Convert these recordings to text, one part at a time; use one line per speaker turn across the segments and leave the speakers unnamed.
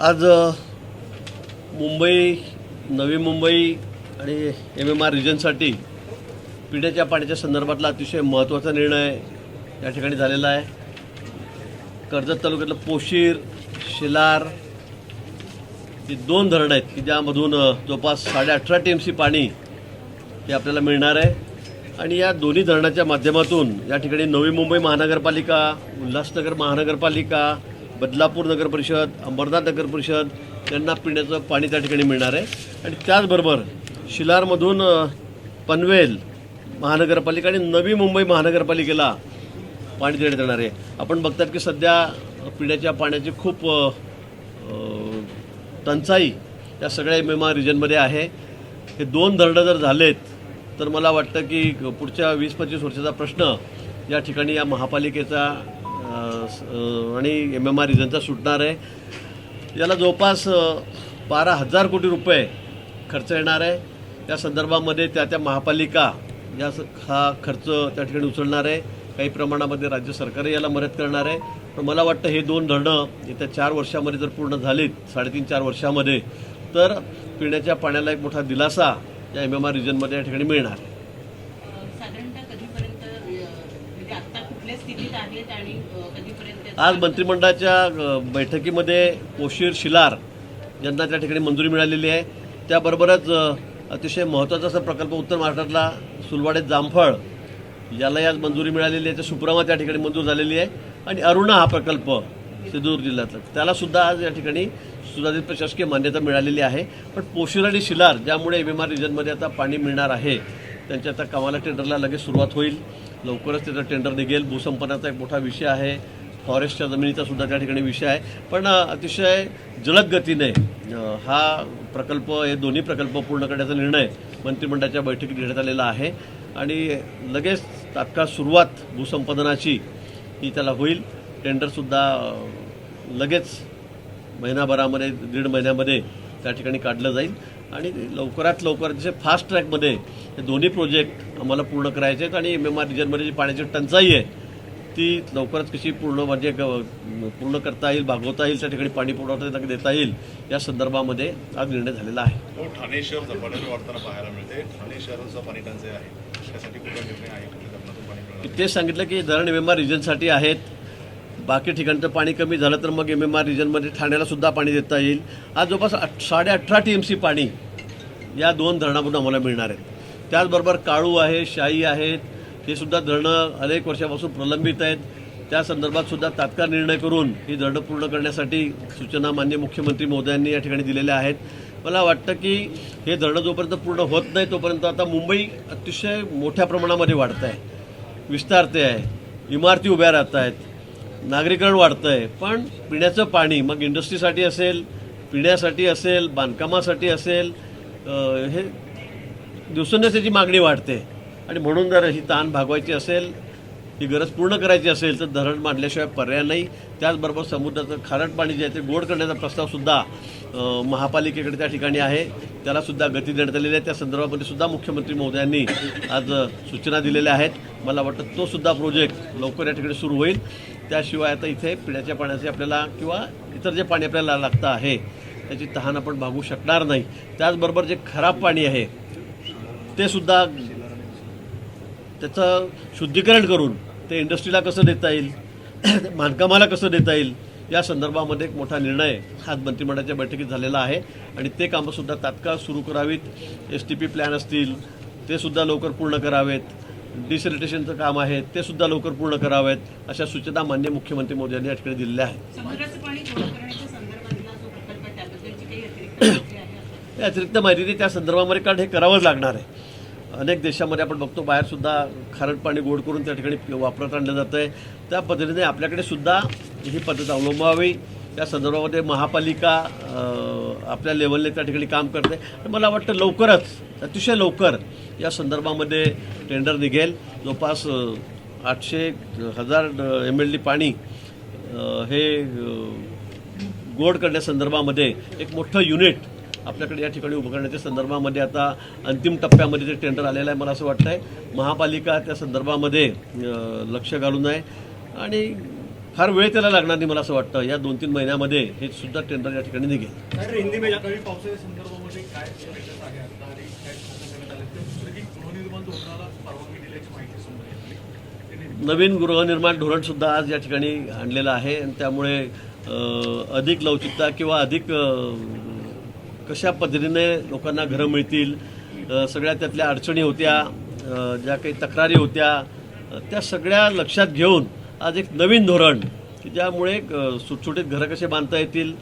आज मुंबई नवी मुंबई आणि M M R रिजनसाठी पिण्याच्या पाण्याच्या संदर्भातला अतिशय महत्त्वाचा निर्णय या ठिकाणी झालेला आहे. कर्जत तालुक्यातलं पोशीर शिलार ही दोन धरणं आहेत की ज्यामधून जवळपास साडे अठरा टी एम सी पाणी हे आपल्याला मिळणार आहे. आणि या दोन्ही धरणाच्या माध्यमातून या ठिकाणी नवी मुंबई महानगरपालिका उल्हासनगर महानगरपालिका बदलापूर नगर परिषद अंबरनाथ नगर परिषद यांना पिण्याचं पाणी त्या ठिकाणी मिळणार आहे. आणि त्याचबरोबर शिलारमधून पनवेल महानगरपालिका आणि नवी मुंबई महानगरपालिकेला पाणी देण्यात येणार आहे. आपण बघतात की सध्या पिण्याच्या पाण्याची खूप टंचाई या सगळ्या एम एम आर रिजनमध्ये आहे. हे दोन धरणं जर झालेत तर मला वाटतं की पुढच्या वीस पंचवीस वर्षाचा प्रश्न या ठिकाणी या महापालिकेचा आणि एम एम आर रिजनचा सुटणार आहे. याला जवळपास बारा हजार कोटी रुपये खर्च येणार आहे. त्या संदर्भामध्ये त्या त्या महापालिका या स- हा खर्च त्या ठिकाणी उचलणार आहे. काही प्रमाणामध्ये राज्य सरकारही याला मदत करणार आहे. पण मला वाटतं हे दोन धरणं येत्या चार वर्षामध्ये जर पूर्ण झालीत साडेतीन चार वर्षामध्ये तर पिण्याच्या पाण्याला एक मोठा दिलासा या एम एम आर रिजनमध्ये या ठिकाणी मिळणार आहे
साधारणतः कधीपर्यंत अ, म्हणजे आता कुठल्या स्थितीत आहेत आणि अ, कधीपर्यंत त्याचा-
आज मंत्रिमंडळाच्या बैठकीमध्ये कोशीर शिलार यांना त्या ठिकाणी मंजुरी मिळालेली आहे. त्याबरोबरच अतिशय महत्त्वाचा असा प्रकल्प उत्तर महाराष्ट्रातला सुलवाडे जामफळ यालाही आज मंजुरी मिळालेली आहे. तर सुप्रमा त्या ठिकाणी मंजूर झालेली आहे. आणि अरुणा हा प्रकल्प सिंधुदुर्ग जिल्ह्यातला. त्यालासुद्धा आज या ठिकाणी सुधारित प्रशासकीय मान्यता मिळालेली आहे. पण पोशीर आणि शिलार ज्यामुळे एम एम आर रिजनमध्ये आता पाणी मिळणार आहे त्यांच्या आता कामाला टेंडरला लगेच सुरुवात होईल. लवकरच त्याचं टेंडर निघेल. भूसंपन्नाचा एक मोठा विषय आहे. फॉरेस्टच्या जमिनीचा सुद्धा त्या ठिकाणी विषय आहे. पण अतिशय जलद गतीने हा प्रकल्प हे दोन्ही प्रकल्प पूर्ण करण्याचा निर्णय मंत्रिमंडळाच्या बैठकीत घेण्यात आलेला आहे. आणि लगेच तात्काळ सुरुवात भूसंपादनाची ही त्याला होईल. टेंडरसुद्धा लगेच महिनाभरामध्ये दीड महिन्यामध्ये त्या ठिकाणी काढलं जाईल. आणि लवकरात लवकर जसे फास्ट ट्रॅकमध्ये हे दोन्ही प्रोजेक्ट आम्हाला पूर्ण करायचे आहेत. आणि एम एम आर रिजनमध्ये जी पाण्याची टंचाई आहे ती लवकरच कशी पूर्ण म्हणजे पूर्ण करता येईल भागवता येईल त्या ठिकाणी पाणी पुरवठा देता येईल या संदर्भामध्ये आज निर्णय झालेला आहे.
ठाणे शहर झपाट्याने वाढताना पाहायला मिळते. ठाणे शहराचा पाणी टंचाई आहे. त्यासाठी कुठला निर्णय आहे?
तेच सांगितलं की धरण एम एम आर रिजनसाठी आहेत बाकी ठिकाणचं पाणी कमी झालं तर मग एम एम आर रिजनमध्ये ठाण्याला सुद्धा पाणी देता येईल. आज जवळपास अठ साडे अठरा टी एम सी पाणी या दोन धरणामधून आम्हाला मिळणार आहेत. त्याचबरोबर काळू आहे शाई आहेत हे सुद्धा धरणं अनेक वर्षापासून प्रलंबित आहेत. त्या संदर्भात सुद्धा तात्काळ निर्णय करून ही धरणं पूर्ण करण्यासाठी सूचना मान्य मुख्यमंत्री महोदयांनी या ठिकाणी दिलेल्या आहेत. मला वाटतं की हे धरणं जोपर्यंत पूर्ण होत नाही तोपर्यंत आता मुंबई अतिशय मोठ्या प्रमाणामध्ये वाढत आहे. विस्तारते आहे. इमारती उभ्या राहत आहेत. नागरीकरण वाढतं आहे. पण पिण्याचं पाणी मग इंडस्ट्रीसाठी असेल पिण्यासाठी असेल बांधकामासाठी असेल हे दिवसेंदिवस त्याची मागणी वाढते. आणि म्हणून जर ही ताण भागवायची असेल ही गरज पूर्ण करायची असेल तर धरण मांडल्याशिवाय पर्याय नाही. त्याचबरोबर समुद्राचं खारट पाणी जे आहे ते गोड करण्याचा प्रस्तावसुद्धा महापालिकेकडे त्या ठिकाणी आहे. त्यालासुद्धा गती देण्यात आलेली आहे. त्या संदर्भामध्ये सुद्धा मुख्यमंत्री महोदयांनी आज सूचना दिलेल्या आहेत. मला वाटतं तो सुद्धा प्रोजेक्ट लवकर या ठिकाणी सुरू होईल. त्याशिवाय आता इथे पिण्याच्या पाण्याचे आपल्याला किंवा इतर जे पाणी आपल्याला लागतं आहे त्याची तहान आपण भागू शकणार नाही. त्याचबरोबर जे खराब पाणी आहे ते सुद्धा त्याचं शुद्धीकरण करून ते इंडस्ट्रीला कसं देता येईल बांधकामाला कसं देता येईल या संदर्भामध्ये एक मोठा निर्णय आज मंत्रिमंडळाच्या बैठकीत झालेला आहे. आणि ते कामंसुद्धा तात्काळ सुरू करावीत. एस टी पी प्लॅन असतील ते सुद्धा लवकर पूर्ण करावेत. डिसॅलिटेशनचं काम आहे ते सुद्धा लवकर पूर्ण करावेत अशा सूचना मान्य मुख्यमंत्री मोदी यांनी या ठिकाणी दिलेल्या आहेत.
अतिरिक्त माहिती
त्या संदर्भामध्ये कारण हे करावंच लागणार आहे. अनेक देशामध्ये आपण बघतो बाहेरसुद्धा खारट पाणी गोड करून त्या ठिकाणी वापरात आणलं जातं आहे त्या पद्धतीने आपल्याकडे सुद्धा ही पद्धत अवलंबावी त्या संदर्भामध्ये महापालिका आपल्या लेवलने त्या ठिकाणी काम करते. तर मला वाटतं लवकरच अतिशय लवकर या संदर्भामध्ये टेंडर निघेल. जवळपास आठशे हजार एम एल डी पाणी हे गोड करण्यासंदर्भामध्ये एक मोठं युनिट आपल्याकडे या ठिकाणी उभं करण्याच्या संदर्भामध्ये आता अंतिम टप्प्यामध्ये ते टेंडर आलेलं आहे मला असं वाटतं आहे महापालिका त्या संदर्भामध्ये लक्ष घालून आहे. आणि फार वेळ त्याला लागणार नाही मला असं वाटतं. या दोन तीन महिन्यामध्ये हे सुद्धा टेंडर या ठिकाणी निघेल. नवीन गृहनिर्माण धोरण सुद्धा आज या ठिकाणी आणलेलं आहे. आणि त्यामुळे अधिक लवचिकता किंवा अधिक कशा पद्धतीने लोकांना घरं मिळतील? सगळ्या त्यातल्या अडचणी होत्या ज्या काही तक्रारी होत्या त्या सगळ्या लक्षात घेऊन आज एक नवीन धोरण की ज्यामुळे सुटसुटीत घरं कसे बांधता येतील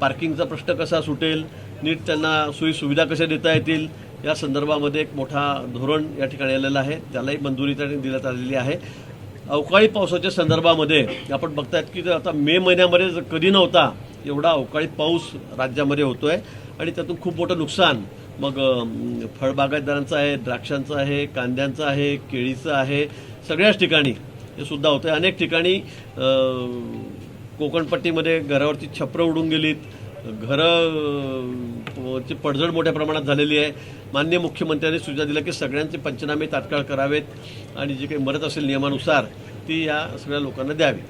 पार्किंगचा प्रश्न कसा सुटेल नीट त्यांना सोयी सुविधा कशा देता येतील या संदर्भामध्ये एक मोठा धोरण या ठिकाणी आलेलं आहे. त्यालाही मंजुरी त्याने देण्यात आलेली आहे. अवकाळी पावसाच्या संदर्भामध्ये आपण बघतायत की आता मे महिन्यामध्ये जर कधी नव्हता एवढा अवकाळी पाऊस राज्यामध्ये होतो आहे आणि त्यातून खूप मोठं नुकसान. मग फळबागायतदारांचं आहे द्राक्षांचं आहे कांद्यांचं आहे केळीचं आहे सगळ्याच ठिकाणी हे सुद्धा होतं अनेक ठिकाणी कोकणपट्टीमध्ये घरावरची छपरं उडून गेलीत. घरं ची पडझड मोठ्या प्रमाणात झालेली आहे. मान्य मुख्यमंत्र्यांनी सूचना दिल्या की सगळ्यांचे पंचनामे तात्काळ करावेत आणि जी काही मदत असेल नियमानुसार ती या सगळ्या लोकांना द्यावी.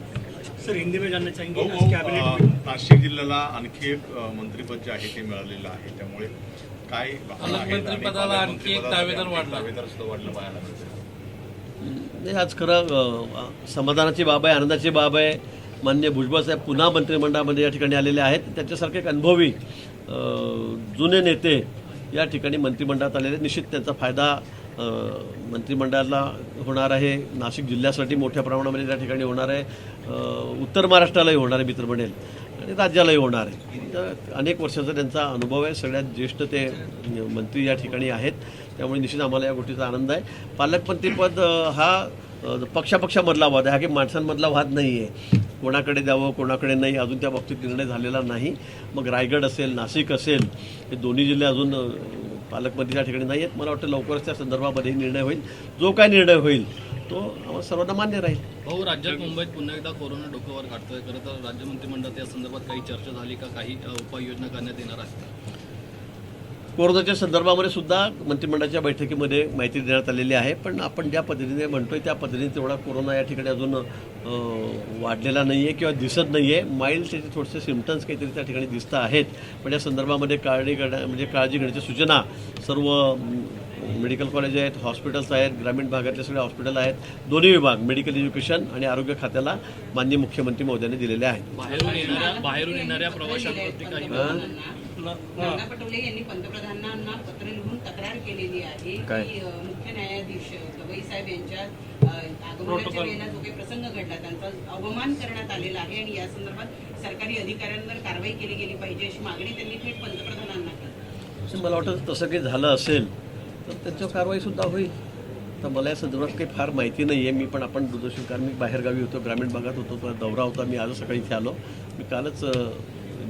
सर हिंदी में जानना चाहेंगे
नाशिक जिल्ह्याला आणखी एक मंत्रिपद जे आहे ते मिळालेलं आहे. त्यामुळे काय
पालकमंत्रीपदाला आणखी एक दावेदार वाढला.
दावेदार सुद्धा वाढलं पाहायला
नाही आज खरं समाधानाची बाब आहे आनंदाची बाब आहे. मान्य भुजबळ साहेब पुन्हा मंत्रिमंडळामध्ये या ठिकाणी आलेले आहेत. त्याच्यासारखे एक अनुभवी जुने नेते या ठिकाणी मंत्रिमंडळात आलेले निश्चित त्यांचा फायदा मंत्रिमंडळाला होणार आहे. नाशिक जिल्ह्यासाठी मोठ्या प्रमाणामध्ये त्या ठिकाणी होणार आहे. उत्तर महाराष्ट्रालाही होणार आहे मित्र म्हणेल आणि राज्यालाही होणार आहे. तर अनेक वर्षाचा त्यांचा अनुभव आहे. सगळ्यात ज्येष्ठ ते मंत्री या ठिकाणी आहेत. त्यामुळे निश्चित आम्हाला या गोष्टीचा आनंद आहे. पालकमंत्रीपद हा पक्षापक्षामधला वाद आहे. हा की माणसांमधला वाद नाही आहे कोणाकडे द्यावं कोणाकडे नाही अजून त्या बाबतीत निर्णय झालेला नाही. मग रायगड असेल नाशिक असेल हे दोन्ही जिल्हे अजून पालकमंत्री या ठिकाणी नाही आहेत मला वाटतं लवकरच त्या संदर्भामध्ये निर्णय होईल. जो काय निर्णय होईल तो आम्हाला सर्वांना मान्य राहील.
भाऊ राज्यात मुंबईत पुन्हा एकदा कोरोना डोक्यावर काढतोय खरं तर राज्य मंत्रिमंडळात या संदर्भात काही चर्चा झाली का? काही उपाययोजना करण्यात येणार आहेत
कोरोनाच्या संदर्भामध्ये सुद्धा मंत्रिमंडळाच्या बैठकीमध्ये माहिती देण्यात आलेली आहे. पण आपण ज्या पद्धतीने म्हणतोय त्या पद्धतीने तेवढा कोरोना या ठिकाणी अजून वाढलेला नाही आहे किंवा दिसत नाही आहे माइल्ड त्याचे थोडेसे सिमटम्स काहीतरी त्या ठिकाणी दिसत आहेत. पण या संदर्भामध्ये काळजी करण्या म्हणजे काळजी घेण्याच्या सूचना सर्व मेडिकल कॉलेज आहेत हॉस्पिटल्स आहेत ग्रामीण भागातले सगळे हॉस्पिटल आहेत. दोन्ही विभाग मेडिकल एज्युकेशन आणि आरोग्य खात्याला माननीय मुख्यमंत्री महोदयांनी दिलेले आहेत.
बाहेरून येणाऱ्या बाहेरून येणाऱ्या प्रवाशांवरती काही
नाना पटोले यांनी पंतप्रधानांना पत्र लिहून तक्रार केलेली आहे? की मुख्य न्यायाधीश गवई साहेब यांच्या आगमनाच्या वेळेला जो काही प्रसंग घडला त्यांचा अवमान करण्यात आलेला आहे आणि या संदर्भात सरकारी अधिकाऱ्यांवर कारवाई केली गेली पाहिजे अशी मागणी त्यांनी थेट पंतप्रधानांना केली.
मला वाटतं तसं काही झालं असेल तर त्याच्यावर कारवाई सुद्धा होईल. तर मला या संदर्भात काही फार माहिती नाही आहे मी पण आपण दूरदर्शन कारण मी बाहेरगावी होतो ग्रामीण भागात होतो तो दौरा होता. मी आज सकाळी इथे आलो. मी कालच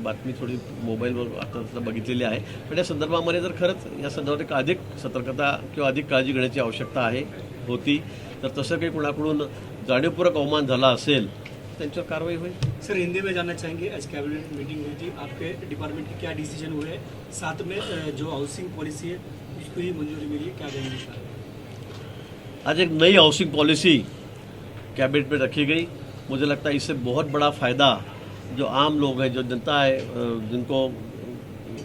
बातमी थोडी मोबाईलवर आता बघितलेली आहे. पण या संदर्भामध्ये जर खरंच या संदर्भात एक अधिक सतर्कता किंवा अधिक काळजी घेण्याची आवश्यकता आहे होती तर तसं काही कुणाकडून जाणीवपूर्वक अवमान झाला असेल त्यांच्यावर कारवाई होईल?
सर हिंदी में जानना चाहेंगे आज कैबिनेट मीटिंग हुई थी। आपके डिपार्टमेंट के क्या डिसीजन हुए? साथ में जो हाउसिंग पॉलिसी है उसको ही मंजूरी मिली है क्या कहेंगे
आज एक नई हाउसिंग पॉलिसी कैबिनेट में रखी गई। मुझे लगता है इससे बहुत बड़ा फ़ायदा जो आम लोग हैं, जो जनता है जिनको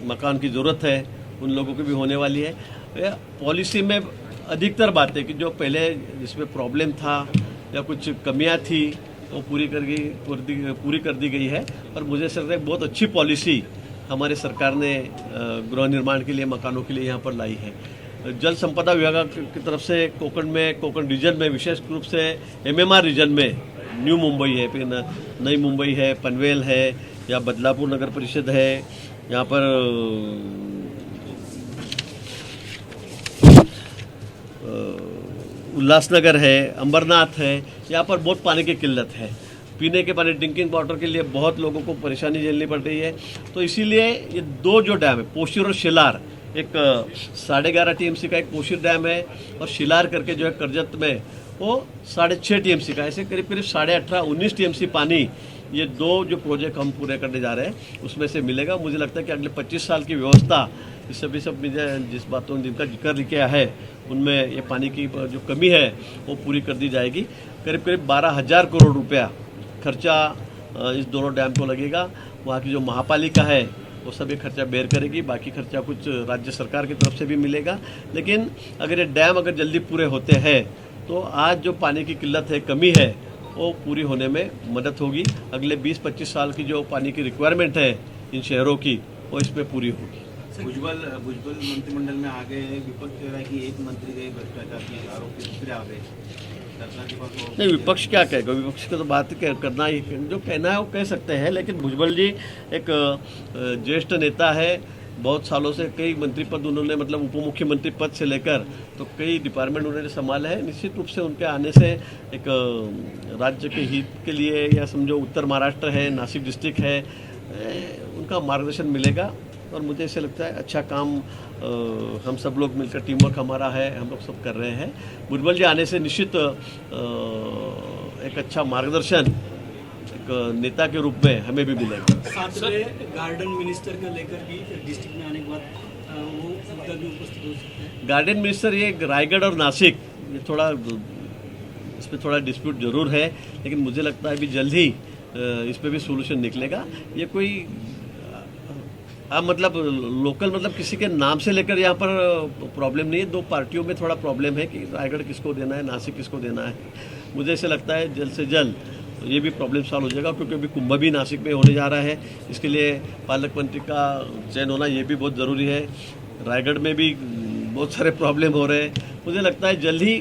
मकान की ज़रूरत है, उन लोगों की भी होने वाली है। पॉलिसी में अधिकतर बातें कि जो पहले जिसमें प्रॉब्लम था या कुछ कमियाँ थी, वो पूरी कर गई, पूरी कर दी गई है। और मुझे लगता है बहुत अच्छी पॉलिसी हमारे सरकार ने गृह निर्माण के लिए, मकानों के लिए यहाँ पर लाई है। जल संपदा विभाग की तरफ़ से कोकण में, कोकण रीजन में विशेष रूप से एमएमआर रीजन में न्यू मुंबई है, फिर नई मुंबई है, पनवेल है, या बदलापुर नगर परिषद है, यहाँ पर उल्लासनगर है, अंबरनाथ है, यहाँ पर बहुत पानी की किल्लत है। पीने के पानी, ड्रिंकिंग वाटर के लिए बहुत लोगों को परेशानी झेलनी पड़ रही है। तो इसीलिए ये दो जो डैम है, पोशिर और शिलार, एक, साढ़े ग्यारह टी का एक पोशीर डैम है, और शिलार करके जो है करजत में वो साढ़े छः टीएमसी का। ऐसे करीब करीब साढ़े अठारह, उन्नीस टीएमसी पानी, ये दो जो प्रोजेक्ट हम पूरे करने जा रहे हैं, उसमें से मिलेगा। मुझे लगता है कि अगले 25 साल की व्यवस्था इस सभी सब मुझे जिस बातों ने जिनका ज़िक्र किया है, उनमें ये पानी की जो कमी है, वो पूरी कर दी जाएगी। करीब करीब बारह हज़ार करोड़ रुपया खर्चा इस दोनों डैम को लगेगा। वहाँ की जो महापालिका है, वो सभी खर्चा बेयर करेगी। बाकी खर्चा कुछ राज्य सरकार की तरफ़ से भी मिलेगा। लेकिन अगर ये डैम अगर जल्दी पूरे होते हैं तो आज जो पानी की किल्लत है कमी है वो पूरी होने में मदद होगी। अगले 20-25 साल की जो पानी की रिक्वायरमेंट है इन शहरों की वो इसमें पूरी होगी।
भुजबल भुजबल मंत्रिमंडल में आ गए विपक्ष कह रहा है कि एक मंत्री गए भ्रष्टाचार के आरोप दूसरे आ गए
नहीं विपक्ष क्या कहेगा? विपक्ष का तो बात करना ही जो कहना है वो कह सकते हैं लेकिन भुजबल जी एक ज्येष्ठ नेता है बहुत सालों से कई मंत्री पद उन्होंने मतलब उप मुख्यमंत्री पद से लेकर तो कई डिपार्टमेंट उन्होंने संभाला है। निश्चित रूप से उनके आने से एक राज्य के हित के लिए या समझो उत्तर महाराष्ट्र है नासिक डिस्ट्रिक्ट है उनका मार्गदर्शन मिलेगा और मुझे ऐसे लगता है अच्छा काम अ, हम सब लोग मिलकर टीम वर्क हमारा है हम लोग सब कर रहे हैं। भुजबल जी आने से निश्चित एक अच्छा मार्गदर्शन एक नेता के रूप में हमें भी मिलेगा
साथ में गार्डन मिनिस्टर को लेकर भी डिस्ट्रिक्ट में आने के बाद वो मुद्दा भी उपस्थित हो सकता है।
गार्डन मिनिस्टर ये रायगढ़ और नासिक ये थोड़ा इस पर थोड़ा डिस्प्यूट ज़रूर है लेकिन मुझे लगता है अभी जल्द ही इस पर भी सोल्यूशन निकलेगा। ये कोई अब मतलब लोकल मतलब किसी के नाम से लेकर यहाँ पर प्रॉब्लम नहीं है। दो पार्टियों में थोड़ा प्रॉब्लम है कि रायगढ़ किसको देना है नासिक किसको देना है। मुझे ऐसे लगता है जल्द से जल्द ये भी प्रॉब्लम सॉल्व हो जाएगा, क्योंकि अभी कुंभ भी नासिक में होने जा रहा है। इसके लिए पालक मंत्री का चयन होना ये भी बहुत ज़रूरी है। रायगढ़ में भी बहुत सारे प्रॉब्लम हो रहे हैं। मुझे लगता है जल्द ही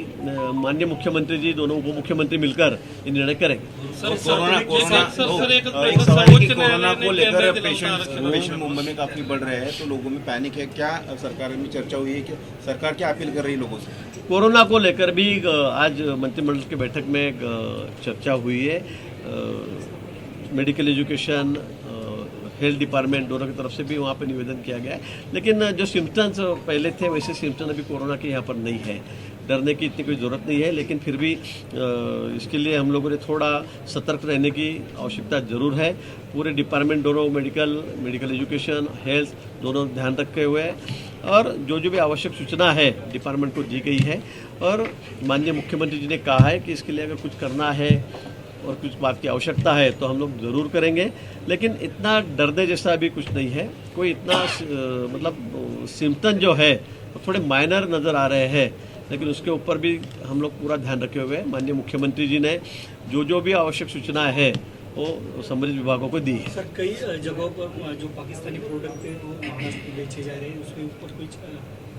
माननीय मुख्यमंत्री जी, दोनों उप मुख्यमंत्री मिलकर ये निर्णय करेंगे।
सर
कोरोना कोरोना कि
सर्वोच्च
कोरोना को लेकर पेशेंट पेशेंट मुंबई में काफ़ी बढ़ रहे हैं तो लोगों में पैनिक है। क्या सरकार में चर्चा हुई है कि सरकार क्या अपील कर रही है लोगों से?
कोरोना को लेकर भी आज मंत्रिमंडल की बैठक में चर्चा हुई है। मेडिकल एजुकेशन हेल्थ डिपार्टमेंट दोनों की तरफ़ से भी वहाँ पे निवेदन किया गया है। लेकिन जो सिम्टम्स पहले थे वैसे सिम्टम्स अभी कोरोना के यहाँ पर नहीं है। डरने की इतनी कोई ज़रूरत नहीं है, लेकिन फिर भी इसके लिए हम लोगों ने थोड़ा सतर्क रहने की आवश्यकता ज़रूर है। पूरे डिपार्टमेंट दोनों मेडिकल मेडिकल एजुकेशन, हेल्थ दोनों ध्यान रखे हुए हैं। और जो जो भी आवश्यक सूचना है, डिपार्टमेंट को दी गई है। और माननीय मुख्यमंत्री जी ने कहा है कि इसके लिए अगर कुछ करना है और कुछ बात की आवश्यकता है तो हम लोग ज़रूर करेंगे। लेकिन इतना डरने जैसा अभी कुछ नहीं है। कोई इतना मतलब सिम्टम जो है थोड़े माइनर नज़र आ रहे हैं। लेकिन उसके ऊपर भी हम लोग पूरा ध्यान रखे हुए हैं। माननीय मुख्यमंत्री जी ने जो जो भी आवश्यक सूचना है वो संबंधित विभागों को दी है।
सर कई जगहों पर जो पाकिस्तानी प्रोडक्ट है वो महाराष्ट्र में बेचे जा रहे हैं। उसके ऊपर कुछ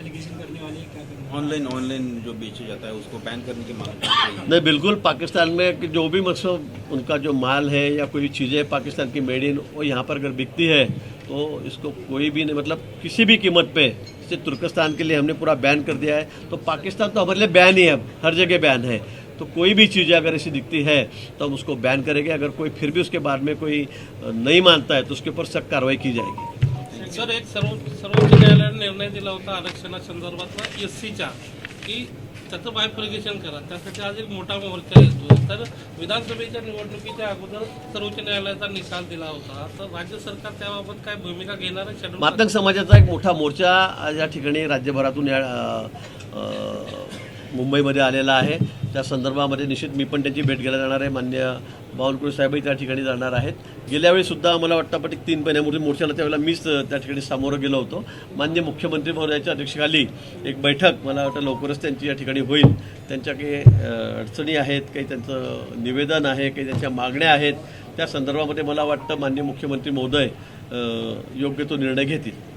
एलिगेशन करने वाले क्या करना
ऑनलाइन ऑनलाइन जो बेचे जाता है उसको बैन करने की मांग
नहीं बिल्कुल पाकिस्तान में जो भी मतलब उनका जो माल है या कोई चीज़ें पाकिस्तान की मेड इन वो यहाँ पर अगर बिकती है तो इसको कोई भी नहीं मतलब किसी भी कीमत पे जैसे तुर्कस्तान के लिए हमने पूरा बैन कर दिया है। तो पाकिस्तान तो हमारे लिए बैन ही है हर जगह बैन है। तो कोई भी चीज़ अगर ऐसी दिखती है तो हम उसको बैन करेंगे। अगर कोई फिर भी उसके बारे में कोई नहीं मानता है तो उसके ऊपर सख्त कार्रवाई की जाएगी।
सर, एक सर्वोच्च न्यायालय ने निर्णय दिला होता आरक्षणासंदर्भातला एस सीचा की त्याचं बायफर्गेशन करा. त्यासाठी आज एक मोठा मोर्चा येतो तर विधानसभेच्या निवडणुकीच्या अगोदर सर्वोच्च न्यायालयाचा निकाल दिला होता. तर राज्य सरकार त्याबाबत काय भूमिका घेणार आहे?
मातंग समाजाचा एक मोठा मोर्चा या ठिकाणी राज्यभरातून या मुंबईमध्ये आलेला आहे. त्या संदर्भामध्ये निश्चित मी पण त्यांची भेट घ्यायला जाणार आहे. मान्य बावनकुळे साहेबही त्या ठिकाणी जाणार आहेत. गेल्या वेळी सुद्धा मला वाटतं पण एक तीन महिन्यापूर्वी मोर्चाला त्यावेळेला मीच त्या ठिकाणी सामोरं गेलो होतो. मान्य मुख्यमंत्री महोदयाच्या अध्यक्षतेखाली एक बैठक मला वाटतं लवकरच त्यांची या ठिकाणी होईल. त्यांच्या काही अडचणी आहेत काही त्यांचं निवेदन आहे काही त्यांच्या मागण्या आहेत. त्या संदर्भामध्ये मला वाटतं मान्य मुख्यमंत्री महोदय योग्य तो निर्णय घेतील.